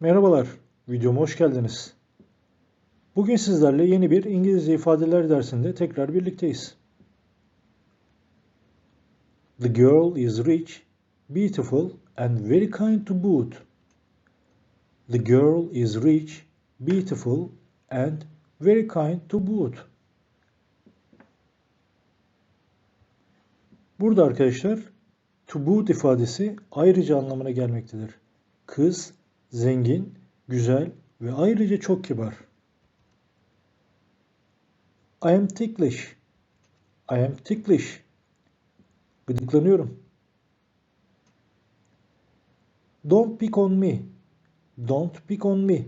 Merhabalar, videoma hoş geldiniz. Bugün sizlerle yeni bir İngilizce ifadeler dersinde tekrar birlikteyiz. The girl is rich, beautiful and very kind to boot. The girl is rich, beautiful and very kind to boot. Burada arkadaşlar to boot ifadesi ayrıca anlamına gelmektedir. Kız, zengin, güzel ve ayrıca çok kibar. I am ticklish. I am ticklish. Gıdıklanıyorum. Don't pick on me. Don't pick on me.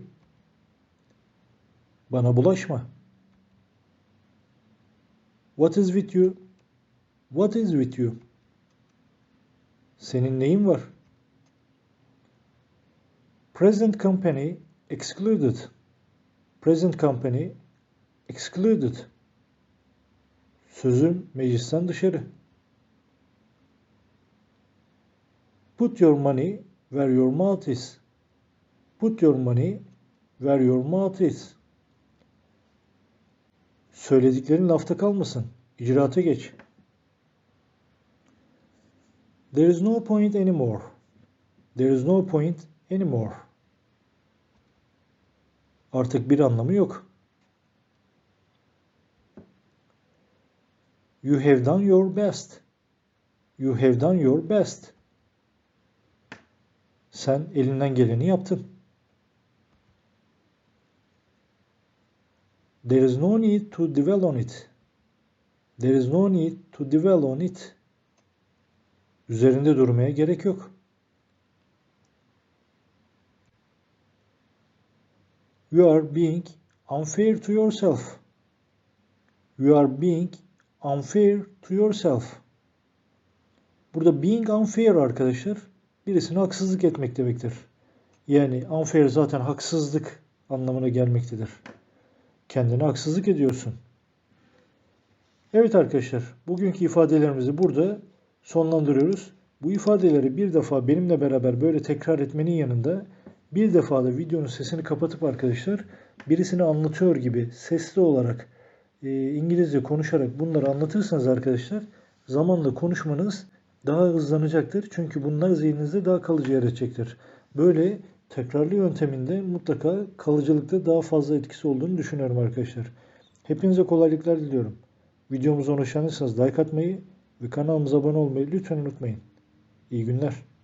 Bana bulaşma. What is with you? What is with you? Senin neyin var? Present company excluded. Present company excluded. Sözüm meclisten dışarı. Put your money where your mouth is. Put your money where your mouth is. Söylediklerin lafta kalmasın. İcraata geç. There is no point anymore. There is no point anymore. Artık bir anlamı yok. You have done your best. You have done your best. Sen elinden geleni yaptın. There is no need to dwell on it. There is no need to dwell on it. Üzerinde durmaya gerek yok. You are being unfair to yourself. You are being unfair to yourself. Burada being unfair arkadaşlar birisine haksızlık etmek demektir. Yani unfair zaten haksızlık anlamına gelmektedir. Kendine haksızlık ediyorsun. Evet arkadaşlar, bugünkü ifadelerimizi burada sonlandırıyoruz. Bu ifadeleri bir defa benimle beraber böyle tekrar etmenin yanında bir defa da videonun sesini kapatıp arkadaşlar birisini anlatıyor gibi sesli olarak e, İngilizce konuşarak bunları anlatırsanız arkadaşlar zamanla konuşmanız daha hızlanacaktır. Çünkü bunlar zihninizde daha kalıcı yer edecektir. Böyle tekrarlı yönteminde mutlaka kalıcılıkta daha fazla etkisi olduğunu düşünüyorum arkadaşlar. Hepinize kolaylıklar diliyorum. Videomuza hoşlanırsanız like atmayı ve kanalımıza abone olmayı lütfen unutmayın. İyi günler.